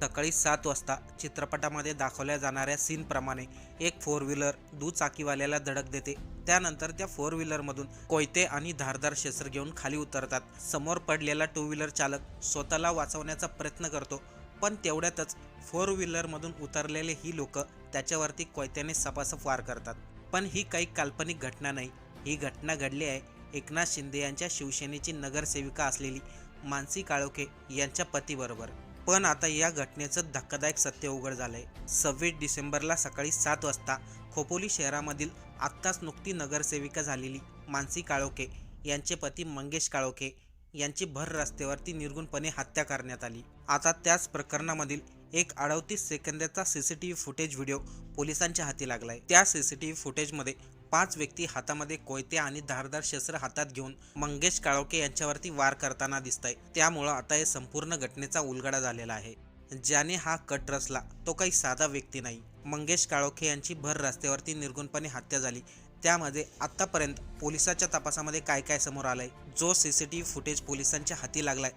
सकाळी सात वाजता चित्रपटामध्ये दाखवल्या जाणाऱ्या सीनप्रमाणे एक फोर व्हीलर दुचाकीवाल्याला धडक देते. त्यानंतर त्या फोर व्हीलरमधून कोयते आणि धारदार शस्त्र घेऊन खाली उतरतात. समोर पडलेला टू व्हीलर चालक स्वतःला वाचवण्याचा प्रयत्न करतो पण तेवढ्यातच फोर व्हीलरमधून उतरलेले ही लोक त्याच्यावरती कोयत्याने सपासप वार करतात. पण ही काही काल्पनिक घटना नाही. ही घटना घडली आहे एकनाथ शिंदे यांच्या शिवसेनेची नगरसेविका असलेली मानसी काळोखे यांच्या पतीबरोबर. पण आता या घटनेचं धक्कादायक सत्य उघड झालंय. सव्वीस डिसेंबरला सकाळी सात वाजता खोपोली शहरामधील आत्ताच नुकती नगरसेविका झालेली मानसी काळोखे यांचे पती मंगेश काळोखे यांची भर रस्त्यावरती निर्गुणपणे हत्या करण्यात आली. आता त्याच प्रकरणामधील एक अडवतीस सेकंदाचा सीसीटीव्ही फुटेज व्हिडिओ पोलिसांच्या हाती लागलाय. त्या सीसीटीव्ही फुटेजमध्ये पाच व्यक्ती हातामध्ये कोयते आणि धारदार शस्त्र हातात घेऊन मंगेश काळोखे यांच्यावरती वार करताना दिसत आहे त्यामुळं आता हे संपूर्ण घटनेचा उलगडा झालेला आहे. ज्याने हा कट रचला तो काही साधा व्यक्ती नाही. मंगेश काळोखे यांची भर रस्त्यावरती निर्गुणपणे हत्या झाली. त्यामध्ये आत्तापर्यंत पोलिसाच्या तपासामध्ये काय काय समोर आलंय जो C C T V footage पोलिसांच्या हाती लागलाय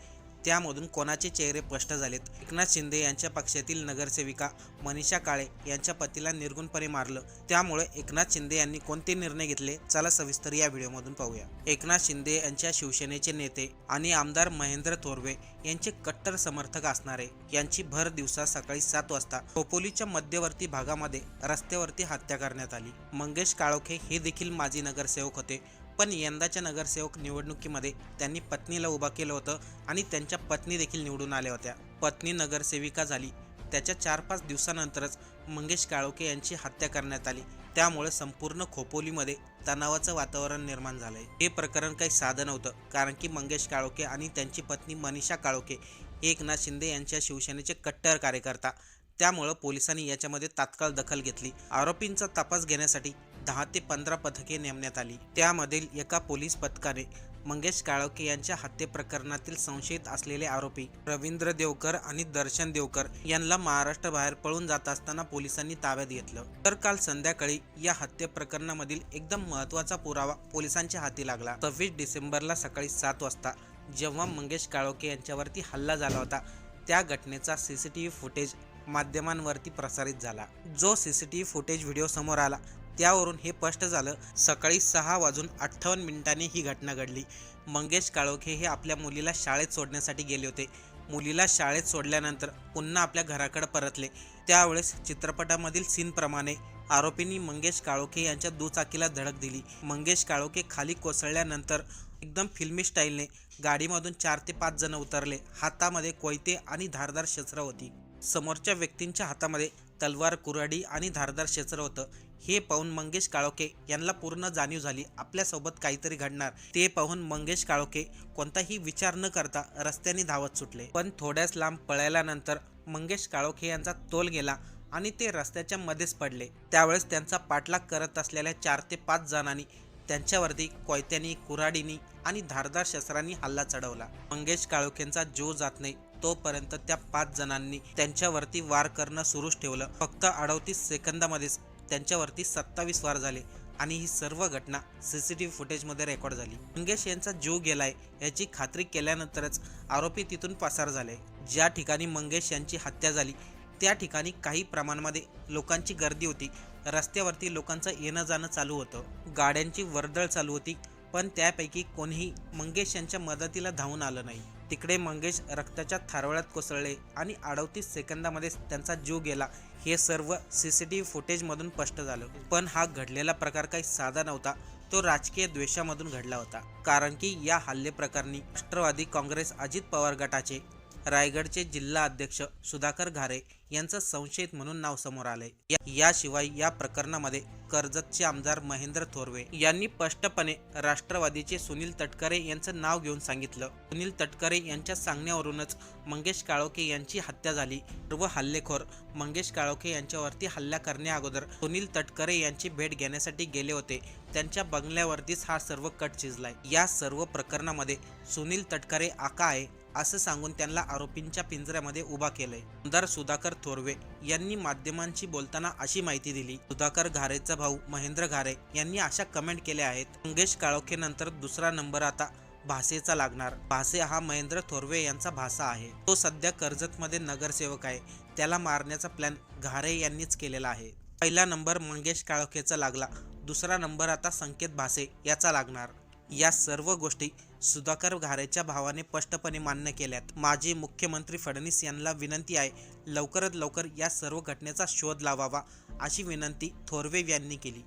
त्यामधून कोणाचे चेहरे स्पष्ट झालेत? एकनाथ शिंदे यांच्या पक्षातील नगरसेविका मनीषा काळे यांच्या पतीला निर्गुणपणे मारलं. त्यामुळे एकनाथ शिंदे यांनी कोणते निर्णय घेतले? चला सविस्तर या व्हिडिओमधून पाहूया. एकनाथ शिंदे यांच्या शिवसेनेचे नेते आणि आमदार महेंद्र थोरवे यांचे कट्टर समर्थक असणारे यांची भर दिवसा सकाळी सात वाजता खोपोलीच्या मध्यवर्ती भागामध्ये रस्त्यावरती हत्या करण्यात आली. मंगेश काळोखे हे देखील माजी नगरसेवक होते. पण यंदाच्या नगरसेवक निवडणुकीमध्ये त्यांनी पत्नीला उभा केलं होतं आणि त्यांच्या पत्नी देखील निवडून आल्या होत्या. पत्नी नगरसेविका झाली. त्याच्या चार पाच दिवसानंतरच मंगेश काळोके यांची हत्या करण्यात आली. त्यामुळे संपूर्ण खोपोलीमध्ये तणावाचं वातावरण निर्माण झालंय. हे प्रकरण काही साधं नव्हतं कारण की मंगेश काळोके आणि त्यांची पत्नी मनीषा काळोके एकनाथ शिंदे यांच्या शिवसेनेचे कट्टर कार्यकर्ता. त्यामुळं पोलिसांनी याच्यामध्ये तात्काळ दखल घेतली. आरोपींचा तपास घेण्यासाठी दहा ते पंधरा पथके नेमण्यात आली. त्यामधील एका पोलीस पथकाने मंगेश काळोखे यांच्या हत्ये प्रकरणातील संशयित असलेले आरोपी रवींद्र देवकर आणि दर्शन देवकर यांना महाराष्ट्राबाहेर पळून जात असताना पोलिसांनी ताब्यात घेतलं. तर काल संध्याकाळी या हत्ये प्रकरणामधील एकदम महत्त्वाचा पुरावा पोलिसांच्या हाती लागला. सव्वीस डिसेंबरला सकाळी सात वाजता जेव्हा मंगेश काळोखे यांच्यावरती हल्ला झाला होता त्या घटनेचा सीसीटीव्ही फुटेज माध्यमांवरती प्रसारित झाला. जो सीसीटीव्ही फुटेज व्हिडिओ समोर आला त्यावरून हे स्पष्ट झालं. सकाळी सहा वाजून अठ्ठावन्न मिनिटांनी ही घटना घडली. मंगेश काळोखे हे आपल्या मुलीला शाळेत सोडण्यासाठी गेले होते. मुलीला शाळेत सोडल्यानंतर पुन्हा आपल्या घराकडे परतले. त्यावेळेस चित्रपटामधील सीनप्रमाणे आरोपींनी मंगेश काळोखे यांच्या दुचाकीला धडक दिली. मंगेश काळोखे खाली कोसळल्यानंतर एकदम फिल्मी स्टाईलने गाडीमधून चार ते पाच जण उतरले. हातामध्ये कोयते आणि धारदार शस्त्र होती. समोरच्या व्यक्तींच्या हातामध्ये तलवार कुऱ्हाडी आणि धारदार क्षेत्र होतं. हे पाहून मंगेश काळोखे यांना पूर्ण जाणीव झाली. आपल्यासोबत काहीतरी घडणार. ते पाहून मंगेश काळोखे कोणताही विचार न करता रस्त्याने धावत सुटले. पण थोड्याच लांब पळायल्यानंतर मंगेश काळोखे यांचा तोल गेला आणि ते रस्त्याच्या मध्येच पडले. त्यावेळेस त्यांचा पाठलाग करत असलेल्या चार ते पाच जणांनी त्यांच्यावरती कोयत्यांनी कुऱ्हाडीनी आणि धारदार शस्त्रांनी हल्ला चढवला. मंगेश काळोखेंचा जीव जात नाही. तोपर्यंत त्या पाच जणांनी त्यांच्यावरती वार करणं सुरूच ठेवलं. फक्त अडवतीस सेकंदामध्येच त्यांच्यावरती सत्तावीस वार झाले आणि ही सर्व घटना सीसीटीव्ही फुटेजमध्ये रेकॉर्ड झाली. मंगेश यांचा जीव गेलाय याची खात्री केल्यानंतरच आरोपी तिथून पसार झाले. ज्या ठिकाणी मंगेश यांची हत्या झाली त्या ठिकाणी काही प्रमाणामध्ये लोकांची गर्दी होती. रस्त्यावरती लोकांचं येणं जाणं चालू होतं. गाड्यांची वर्दळ चालू होती पण त्यापैकी कोणीही मंगेश यांच्या मदतीला धावून आलं नाही. तिकडे मंगेश रक्ताच्या थारोळ्यात कोसळले आणि अडवतीस सेकंदामध्ये त्यांचा जीव गेला. हे सर्व सी सी टी व्ही फुटेजमधून स्पष्ट झालं. पण हा घडलेला प्रकार काही साधा नव्हता. तो राजकीय द्वेषामधून घडला होता. कारण की या हल्लेप्रकरणी राष्ट्रवादी काँग्रेस अजित पवार गटाचे रायगडचे जिल्हा अध्यक्ष सुधाकर घारे यांचं संशयित म्हणून नाव समोर आलंय. याशिवाय या प्रकरणामध्ये कर्जतचे आमदार महेंद्र थोरवे यांनी स्पष्टपणे राष्ट्रवादीचे सुनील तटकरे यांचं नाव घेऊन सांगितलं. सुनील तटकरे यांच्या सांगण्यावरूनच मंगेश काळोखे यांची हत्या झाली सर्व हल्लेखोर मंगेश काळोखे यांच्यावरती हल्ला करण्याअगोदर सुनील तटकरे यांची भेट घेण्यासाठी गेले होते. त्यांच्या बंगल्यावरतीच हा सर्व कट शिजलाय. या सर्व प्रकरणामध्ये सुनील तटकरे आका आहे. असं सांगून त्यांना आरोपींच्या पिंजऱ्यामध्ये उभा केलंय. आमदार सुधाकर थोरवे यांनी माध्यमांशी बोलताना अशी माहिती दिली. सुधाकर घारेचा भाऊ महेंद्र घारे यांनी अशा कमेंट केल्या आहेत मंगेश काळोखे नंतर दुसरा नंबर आता भासेचा लागणार. भासे हा महेंद्र थोरवे यांचा भासा आहे. तो सध्या कर्जतमध्ये नगरसेवक आहे. त्याला मारण्याचा प्लॅन घारे यांनीच केलेला आहे. पहिला नंबर मंगेश काळोखेचा लागला. दुसरा नंबर आता संकेत भासे याचा लागणार. या सर्व गोष्टी सुधाकर घारेच्या भावाने स्पष्टपणे मान्य केल्यात. माजी मुख्यमंत्री फडणवीस यांना विनंती आहे लवकरात लवकर या सर्व घटनेचा शोध लावावा अशी विनंती थोरवे यांनी केली.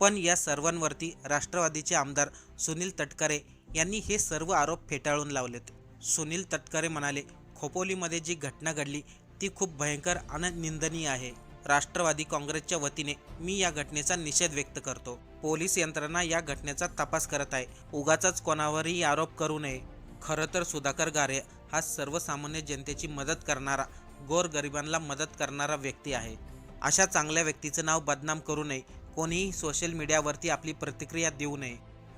पण या सर्वांवरती राष्ट्रवादीचे आमदार सुनील तटकरे यांनी हे सर्व आरोप फेटाळून लावलेत. सुनील तटकरे म्हणाले खोपोलीमध्ये जी घटना घडली ती खूप भयंकर आणि निंदनीय आहे. राष्ट्रवादी काँग्रेसच्या वतीने मी या घटनेचा निषेध व्यक्त करतो. पोलीस यंत्रणा या घटनेचा तपास करत आहे. उगाचाच कोणावरही आरोप करू नये. खरं तर सुधाकर गारे हा सर्वसामान्य जनतेची मदत करणारा गोरगरिबांना मदत करणारा व्यक्ती आहे. अशा चांगल्या व्यक्तीचं नाव बदनाम करू नये. कोणीही सोशल मीडियावरती आपली प्रतिक्रिया देऊ नये.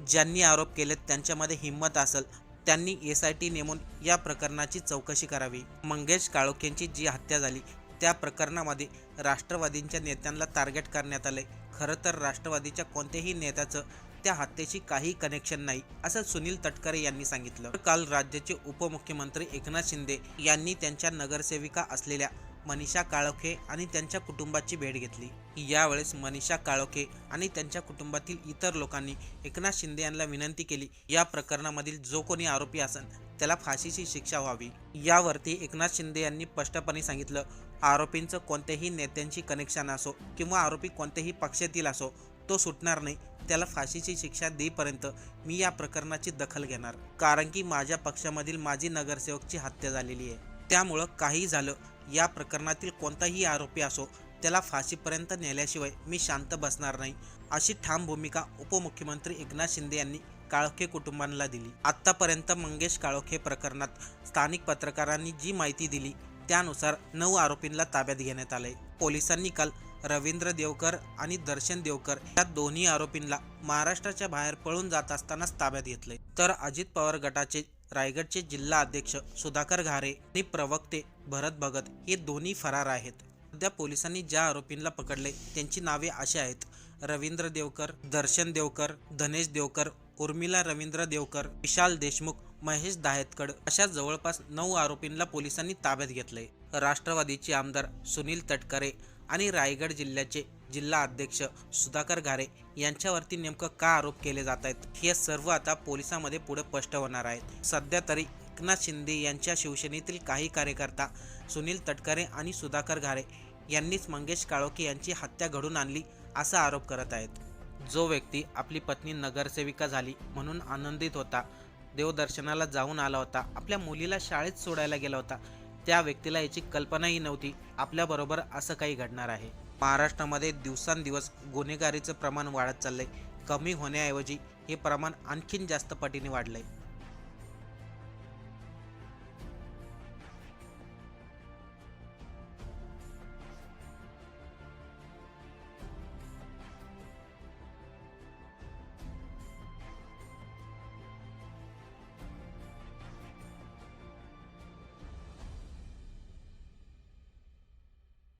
ज्यांनी आरोप केलेत त्यांच्यामध्ये हिंमत असेल त्यांनी एस आय टी नेमून या प्रकरणाची चौकशी करावी. मंगेश काळोखेंची जी हत्या झाली त्या प्रकरणामध्ये राष्ट्रवादींच्या नेत्यांना टार्गेट करण्यात आले खरं तर राष्ट्रवादीच्या कोणत्याही नेत्याचं त्या हत्येशी काही कनेक्शन नाही असं सुनील तटकरे यांनी सांगितलं. काल राज्याचे उपमुख्यमंत्री एकनाथ शिंदे यांनी त्यांच्या नगरसेविका असलेल्या मनीषा काळोखे आणि त्यांच्या कुटुंबाची भेट घेतली. यावेळेस मनीषा काळोखे आणि त्यांच्या कुटुंबातील इतर लोकांनी एकनाथ शिंदे यांना विनंती केली या प्रकरणामधील जो कोणी आरोपी असेल त्याला फाशीची शिक्षा व्हावी. यावरती एकनाथ शिंदे यांनी स्पष्टपणे सांगितलं आरोपींचं कोणत्याही नेत्यांशी कनेक्शन असो किंवा आरोपी कोणत्याही पक्षातील असो तो सुटणार नाही. त्याला फाशीची शिक्षा देईपर्यंत मी या प्रकरणाची दखल घेणार. कारण की माझ्या पक्षामधील माजी नगरसेवकची हत्या झालेली आहे. त्यामुळं काही झालं या प्रकरणातील कोणताही आरोपी असो त्याला फाशीपर्यंत नेल्याशिवाय मी शांत बसणार नाही. अशी ठाम भूमिका उपमुख्यमंत्री एकनाथ शिंदे यांनी काळोखे कुटुंबांना दिली. आत्तापर्यंत मंगेश काळोखे प्रकरणात स्थानिक पत्रकारांनी जी माहिती दिली त्यानुसार नऊ आरोपींना ताब्यात घेण्यात आले. पोलिसांनी काल रवींद्र देवकर आणि दर्शन देवकर या दोन्ही आरोपींना महाराष्ट्राच्या बाहेर पळून जात असतानाच ताब्यात घेतले. तर अजित पवार गटाचे रायगडचे जिल्हा अध्यक्ष सुधाकर घारे आणि प्रवक्ते भरत भगत हे दोन्ही फरार आहेत. सध्या पोलिसांनी ज्या आरोपींना पकडले त्यांची नावे अशी आहेत. रवींद्र देवकर दर्शन देवकर धनेश देवकर उर्मिला रवींद्र देवकर विशाल देशमुख महेश दाहेतकड अशा जवळपास नऊ आरोपींना पोलिसांनी ताब्यात घेतले राष्ट्रवादीचे आमदार सुनील तटकरे आणि रायगड जिल्ह्याचे जिल्हा अध्यक्ष सुधाकर घारे यांच्यावरती नेमकं का आरोप केले जात आहेत हे सर्व आता पोलिसांमध्ये पुढे स्पष्ट होणार आहेत. सध्या तरी एकनाथ शिंदे यांच्या शिवसेनेतील काही कार्यकर्ता सुनील तटकरे आणि सुधाकर घारे यांनीच मंगेश काळोखे यांची हत्या घडून आणली असा आरोप करत आहेत. जो व्यक्ती आपली पत्नी नगरसेविका झाली म्हणून आनंदित होता देवदर्शनाला जाऊन आला होता आपल्या मुलीला शाळेत सोडायला गेला होता त्या व्यक्तीला याची कल्पनाही नव्हती आपल्याबरोबर असं काही घडणार आहे. महाराष्ट्रामध्ये दिवसांदिवस गुन्हेगारीचं प्रमाण वाढत चाललंय. कमी होण्याऐवजी हे प्रमाण आणखीन जास्त पटीने वाढलंय.